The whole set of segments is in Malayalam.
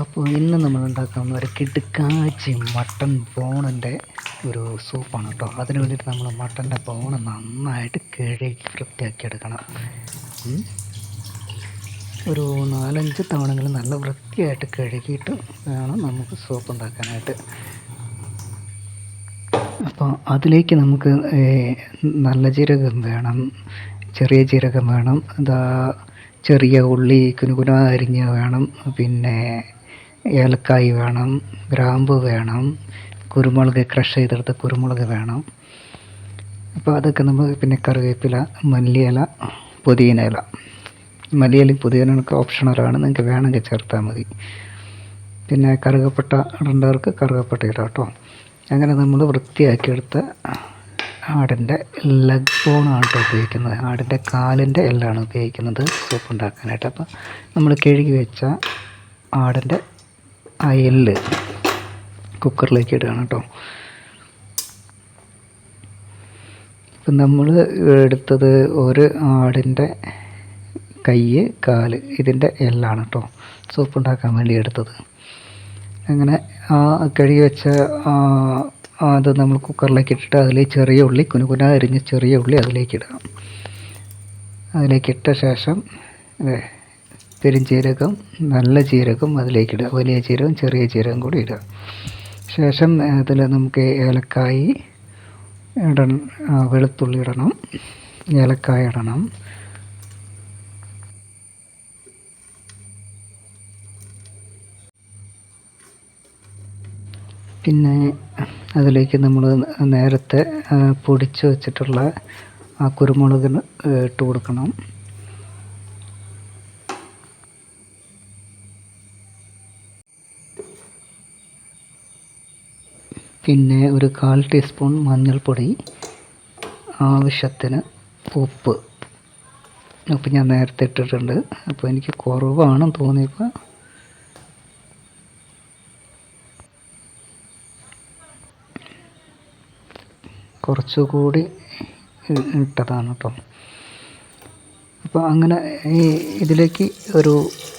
അപ്പോൾ ഇന്ന് നമ്മൾ ഉണ്ടാക്കാൻ ഒരു കിടുക്കാച്ചി മട്ടൺ ബോണിന്റെ ഒരു സൂപ്പാണ് കേട്ടോ. അതിന് വേണ്ടിയിട്ട് നമ്മൾ മട്ടന്റെ ബോണ് നന്നായിട്ട് കഴുകി വൃത്തിയാക്കി എടുക്കണം ഒരു നാലഞ്ച് തവണകൾ നല്ല വൃത്തിയായിട്ട് കഴുകിയിട്ട് വേണം നമുക്ക് സൂപ്പ് ഉണ്ടാക്കാനായിട്ട്. അപ്പോൾ അതിലേക്ക് നമുക്ക് നല്ല ജീരകം വേണം ചെറിയ ജീരകം വേണം എന്താ ചെറിയ ഉള്ളി കുനുകുന അരിഞ്ഞ വേണം പിന്നെ ഏലക്കായ് വേണം ഗ്രാമ്പു വേണം കുരുമുളക് ക്രഷ് ചെയ്തെടുത്ത കുരുമുളക് വേണം. അപ്പോൾ അതൊക്കെ നമ്മൾ പിന്നെ കറിവേപ്പില മല്ലിയില പുതിന ഇല. മല്ലിയിലും പുതിയനൊക്കെ ഓപ്ഷണലാണ് നിങ്ങൾക്ക് വേണമെങ്കിൽ ചേർത്താൽ മതി. പിന്നെ കറുകപ്പട്ട ഇടേണ്ടവർക്ക് കറുകപ്പട്ട ഇടാം കേട്ടോ. അങ്ങനെ നമ്മൾ വൃത്തിയാക്കിയെടുത്ത ആടിന്റെ ലെഗ് ബോണാണ് കേട്ടോ ഉപയോഗിക്കുന്നത്. ആടിന്റെ കാലിന്റെ എല്ലാണ് ഉപയോഗിക്കുന്നത്. സൂപ്പ് ഉണ്ടാക്കാനായിട്ട്. അപ്പോൾ നമ്മൾ കഴുകി വെച്ച ആടിന്റെ എല്ല് കുക്കറിലേക്ക് ഇടുകയാണ് കേട്ടോ. ഇപ്പം നമ്മൾ എടുത്തത് ഒരു ആടിന്റെ കൈ കാൽ ഇതിന്റെ എല്ലാണ് കേട്ടോ. സൂപ്പ് ഉണ്ടാക്കാൻ വേണ്ടി എടുത്തത്. അങ്ങനെ ആ കഴുകി വെച്ച അത് നമ്മൾ കുക്കറിലേക്ക് ഇട്ടിട്ട് അതിൽ ചെറിയ ഉള്ളി കുനുകുന അരിഞ്ഞ് ചെറിയ ഉള്ളി അതിലേക്ക് ഇടുക അതിലേക്ക് ഇട്ട ശേഷം ദേ പെരുംജീരകം നല്ല ജീരകം അതിലേക്ക് ഇടുക വലിയ ജീരകം ചെറിയ ജീരകം കൂടി ഇടുക. ശേഷം അതിൽ നമുക്ക് ഏലക്കായി ഇട വെളുത്തുള്ളി ഇടണം. ഏലക്കായ ഇടണം. പിന്നെ അതിലേക്ക് നമ്മൾ നേരത്തെ പൊടിച്ച് വെച്ചിട്ടുള്ള ആ കുരുമുളകിന് ഇട്ട് കൊടുക്കണം. പിന്നെ ഒരു കാൽ ടീസ്പൂൺ മഞ്ഞൾപ്പൊടി ആവശ്യത്തിന് ഉപ്പ്. ഉപ്പ് ഞാൻ നേരത്തെ ഇട്ടിട്ടുണ്ട്. അപ്പോൾ എനിക്ക് കുറവാണെന്ന് തോന്നിയപ്പോൾ കുറച്ചുകൂടി ഇട്ടതാണ് കേട്ടോ അപ്പോൾ അങ്ങനെ ഈ ഇതിലേക്ക് ഒരു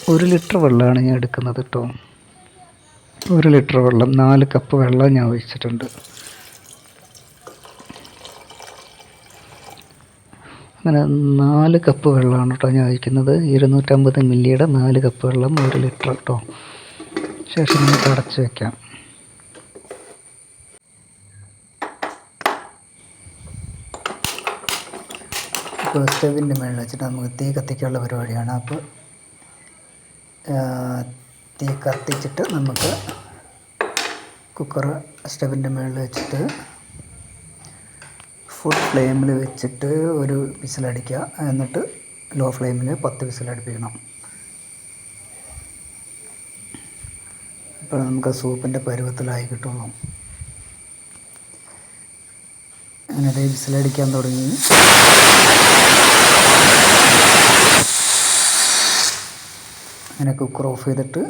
ഒരു ലിറ്റർ വെള്ളമാണ് ഞാൻ എടുക്കുന്നത് കേട്ടോ ഒരു ലിറ്റർ വെള്ളം നാല് കപ്പ് വെള്ളം ഞാൻ ഒഴിച്ചിട്ടുണ്ട്. അങ്ങനെ നാല് കപ്പ് വെള്ളമാണ് കേട്ടോ ഞാൻ ഒഴിക്കുന്നത്. ഇരുന്നൂറ്റമ്പത് മില്ലിയുടെ നാല് കപ്പ് വെള്ളം ഒരു ലിറ്റർ കേട്ടോ. ശേഷം നമുക്ക് അടച്ചു വെക്കാം. ഇപ്പോൾ സ്റ്റവിന്റെ മുകളിൽ വെച്ചിട്ട് നമുക്ക് തീ കത്തിക്കാനുള്ള പരിപാടിയാണ്. അപ്പോൾ തീ കത്തിച്ചിട്ട് നമുക്ക് കുക്കർ സ്റ്റവിന്റെ മുകളിൽ വെച്ചിട്ട് ഫുൾ ഫ്ലെയിമിൽ വെച്ചിട്ട് ഒരു വിസിലടിക്കുക എന്നിട്ട് ലോ ഫ്ലെയിമിൽ പത്ത് വിസിലടിപ്പിക്കണം അപ്പോൾ നമുക്ക് സൂപ്പിന്റെ പരുവത്തിലായി കിട്ടുള്ളൂ. അങ്ങനെ വിസിലടിക്കാൻ തുടങ്ങി. അങ്ങനെ കുക്കർ ഓഫ് ചെയ്തിട്ട്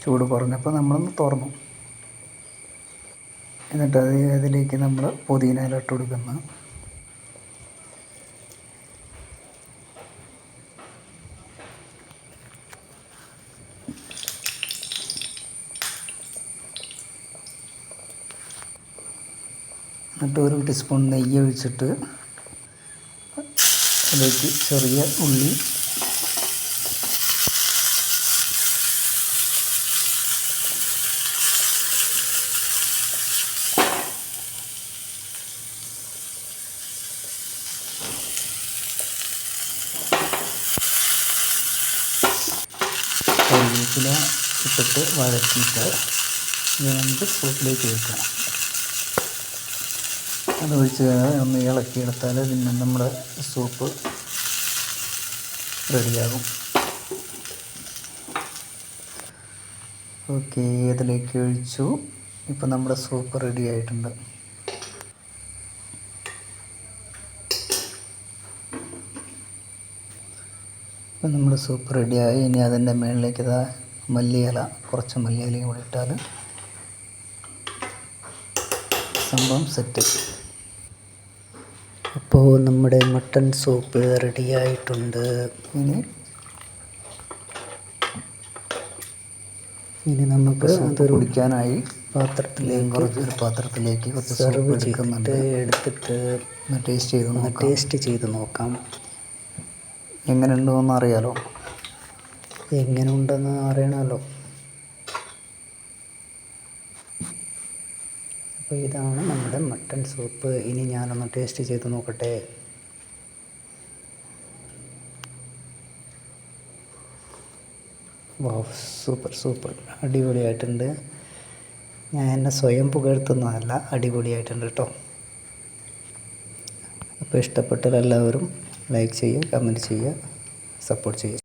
ചൂട് കുറഞ്ഞപ്പോൾ നമ്മളൊന്ന് തുറന്നു. എന്നിട്ട് അത് അതിലേക്ക് നമ്മൾ പുതിന ഇട്ട് കൊടുക്കുന്നു. എന്നിട്ട് ഒരു ടീസ്പൂൺ നെയ്യ് ഒഴിച്ചിട്ട് അതിലേക്ക് ചെറിയ ഉള്ളി കറിവേപ്പില ഇട്ടിട്ട് വഴറ്റിയിട്ട് ഇത് നമുക്ക് സൂപ്പിലേക്ക് വെക്കാം അത് ഒഴിച്ച് ഒന്ന് ഇളക്കിയെടുത്താൽ പിന്നെ നമ്മുടെ സൂപ്പ് റെഡിയാകും. ഓക്കെ ഇതിലേക്ക് ഒഴിച്ചു. ഇപ്പം നമ്മുടെ സൂപ്പ് റെഡി ആയിട്ടുണ്ട്. ഇപ്പം നമ്മുടെ സൂപ്പ് റെഡിയായി ഇനി അതിന്റെ മുകളിലേക്ക് ഇതാ മല്ലിയില കുറച്ച് മല്ലിയിലയും കൂടി ഇട്ടാൽ സംഭവം സെറ്റ് അപ്പോൾ നമ്മുടെ മട്ടൺ സൂപ്പ് റെഡിയായിട്ടുണ്ട് ഇനി ഇനി നമുക്ക് അത് കുടിക്കാനായി പാത്രത്തിലേക്ക് കുറച്ച് പാത്രത്തിലേക്ക് കുറച്ച് സെർവ് ചെയ്യുന്നുണ്ട് ചെയ്തിട്ട് എടുത്തിട്ട് ടേസ്റ്റ് ചെയ്ത് ടേസ്റ്റ് ചെയ്ത് നോക്കാം. എങ്ങനെയുണ്ടോ എന്ന് അറിയാലോ. എങ്ങനെ ഉണ്ടെന്ന് അറിയണമല്ലോ. അപ്പോൾ ഇതാണ് നമ്മുടെ മട്ടൺ സൂപ്പ്. ഇനി ഞാനൊന്ന് ടേസ്റ്റ് ചെയ്ത് നോക്കട്ടെ. വാ സൂപ്പർ സൂപ്പർ. അടിപൊളിയായിട്ടുണ്ട്. ഞാൻ എന്നെ സ്വയം പുകഴ്ത്തുന്നതല്ല അടിപൊളിയായിട്ടുണ്ട് കേട്ടോ. അപ്പോൾ ഇഷ്ടപ്പെട്ടാൽ എല്ലാവരും ലൈക്ക് ചെയ്യുക കമന്റ് ചെയ്യുക സപ്പോർട്ട് ചെയ്യുക.